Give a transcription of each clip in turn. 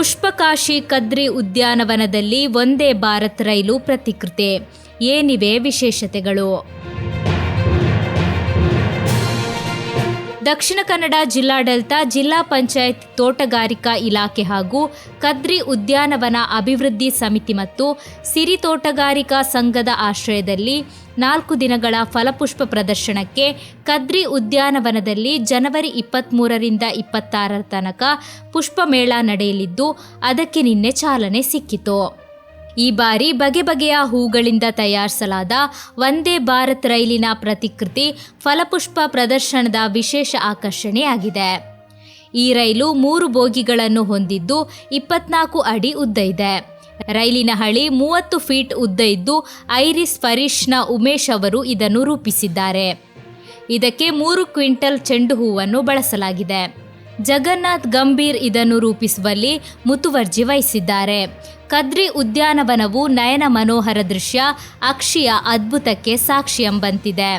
ಪುಷ್ಪಕಾಶಿ ಕದ್ರಿ ಉದ್ಯಾನವನದಲ್ಲಿ ಒಂದೇ ಭಾರತ್ ರೈಲು ಪ್ರತಿಕೃತಿ. ಏನಿವೆ ವಿಶೇಷತೆಗಳು? ದಕ್ಷಿಣ ಕನ್ನಡ ಜಿಲ್ಲಾಡಳಿತ, ಜಿಲ್ಲಾ ಪಂಚಾಯತ್ ತೋಟಗಾರಿಕಾ ಇಲಾಖೆ ಹಾಗೂ ಕದ್ರಿ ಉದ್ಯಾನವನ ಅಭಿವೃದ್ಧಿ ಸಮಿತಿ ಮತ್ತು ಸಿರಿ ತೋಟಗಾರಿಕಾ ಸಂಘದ ಆಶ್ರಯದಲ್ಲಿ ನಾಲ್ಕು ದಿನಗಳ ಫಲಪುಷ್ಪ ಪ್ರದರ್ಶನಕ್ಕೆ ಕದ್ರಿ ಉದ್ಯಾನವನದಲ್ಲಿ ಜನವರಿ ಇಪ್ಪತ್ತ್ಮೂರರಿಂದ ಇಪ್ಪತ್ತಾರರ ತನಕ ಪುಷ್ಪಮೇಳ ನಡೆಯಲಿದ್ದು, ಅದಕ್ಕೆ ನಿನ್ನೆ ಚಾಲನೆ ಸಿಕ್ಕಿತು. ಈ ಬಾರಿ ಬಗೆ ಬಗೆಯ ಹೂಗಳಿಂದ ತಯಾರಿಸಲಾದ ವಂದೇ ಭಾರತ್ ರೈಲಿನ ಪ್ರತಿಕೃತಿ ಫಲಪುಷ್ಪ ಪ್ರದರ್ಶನದ ವಿಶೇಷ ಆಕರ್ಷಣೆಯಾಗಿದೆ. ಈ ರೈಲು ಮೂರು ಬೋಗಿಗಳನ್ನು ಹೊಂದಿದ್ದು ಇಪ್ಪತ್ನಾಲ್ಕು ಅಡಿ ಉದ್ದ ಇದೆ. ರೈಲಿನ ಹಳಿ ಮೂವತ್ತು ಫೀಟ್ ಉದ್ದ ಇದ್ದು ಐರಿಸ್ ಫರೀಶ್ನ ಉಮೇಶ್ ಅವರು ಇದನ್ನು ರೂಪಿಸಿದ್ದಾರೆ. ಇದಕ್ಕೆ ಮೂರು ಕ್ವಿಂಟಲ್ ಚೆಂಡು ಹೂವನ್ನು ಬಳಸಲಾಗಿದೆ. ಜಗನ್ನಾಥ್ ಗಂಭೀರ್ ಇದನ್ನು ರೂಪಿಸುವಲ್ಲಿ ಮುತುವರ್ಜಿ ವಹಿಸಿದ್ದಾರೆ. ಕದ್ರಿ ಉದ್ಯಾನವನವು ನಯನ ಮನೋಹರ ದೃಶ್ಯ, ಅಕ್ಷಿಯ ಅದ್ಭುತಕ್ಕೆ ಸಾಕ್ಷಿ ಎಂಬಂತಿದೆ.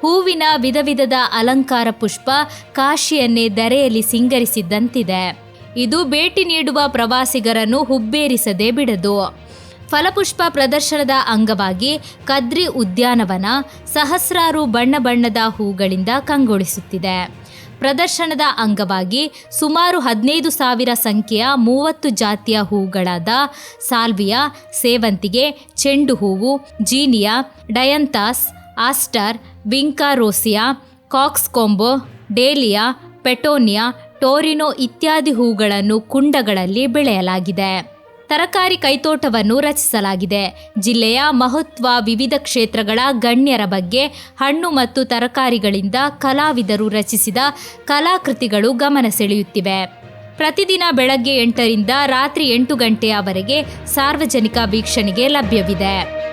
ಹೂವಿನ ವಿಧ ವಿಧದ ಅಲಂಕಾರ ಪುಷ್ಪ ಕಾಶಿಯನ್ನೇ ಧರೆಯಲ್ಲಿ ಸಿಂಗರಿಸಿದ್ದಂತಿದೆ ಇದು ಭೇಟಿ ನೀಡುವ ಪ್ರವಾಸಿಗರನ್ನು ಹುಬ್ಬೇರಿಸದೆ ಬಿಡದು. ಫಲಪುಷ್ಪ ಪ್ರದರ್ಶನದ ಅಂಗವಾಗಿ ಕದ್ರಿ ಉದ್ಯಾನವನ ಸಹಸ್ರಾರು ಬಣ್ಣ ಬಣ್ಣದ ಹೂಗಳಿಂದ ಕಂಗೊಳಿಸುತ್ತಿದೆ. ಪ್ರದರ್ಶನದ ಅಂಗವಾಗಿ ಸುಮಾರು ಹದಿನೈದು ಸಾವಿರ ಸಂಖ್ಯೆಯ ಮೂವತ್ತು ಜಾತಿಯ ಹೂಗಳಾದ ಸಾಲ್ವಿಯಾ, ಸೇವಂತಿಗೆ, ಚೆಂಡು ಹೂವು, ಜೀನಿಯಾ, ಡಯಂತಾಸ್, ಆಸ್ಟರ್ ವಿಂಕಾರೋಸಿಯಾ ಕಾಕ್ಸ್ಕೊಂಬೋ ಡೇಲಿಯಾ, ಪೆಟೋನಿಯಾ, ಟೋರಿನೋ ಇತ್ಯಾದಿ ಹೂಗಳನ್ನು ಕುಂಡಗಳಲ್ಲಿ ಬೆಳೆಯಲಾಗಿದೆ. ತರಕಾರಿ ಕೈತೋಟವನ್ನು ರಚಿಸಲಾಗಿದೆ. ಜಿಲ್ಲೆಯ ಮಹತ್ವ ವಿವಿಧ ಕ್ಷೇತ್ರಗಳ ಗಣ್ಯರ ಬಗ್ಗೆ ಹಣ್ಣು ಮತ್ತು ತರಕಾರಿಗಳಿಂದ ಕಲಾವಿದರು ರಚಿಸಿದ ಕಲಾಕೃತಿಗಳು ಗಮನ ಸೆಳೆಯುತ್ತಿವೆ. ಪ್ರತಿದಿನ ಬೆಳಗ್ಗೆ ಎಂಟರಿಂದ ರಾತ್ರಿ ಎಂಟು ಗಂಟೆಯವರೆಗೆ ಸಾರ್ವಜನಿಕ ವೀಕ್ಷಣೆಗೆ ಲಭ್ಯವಿದೆ.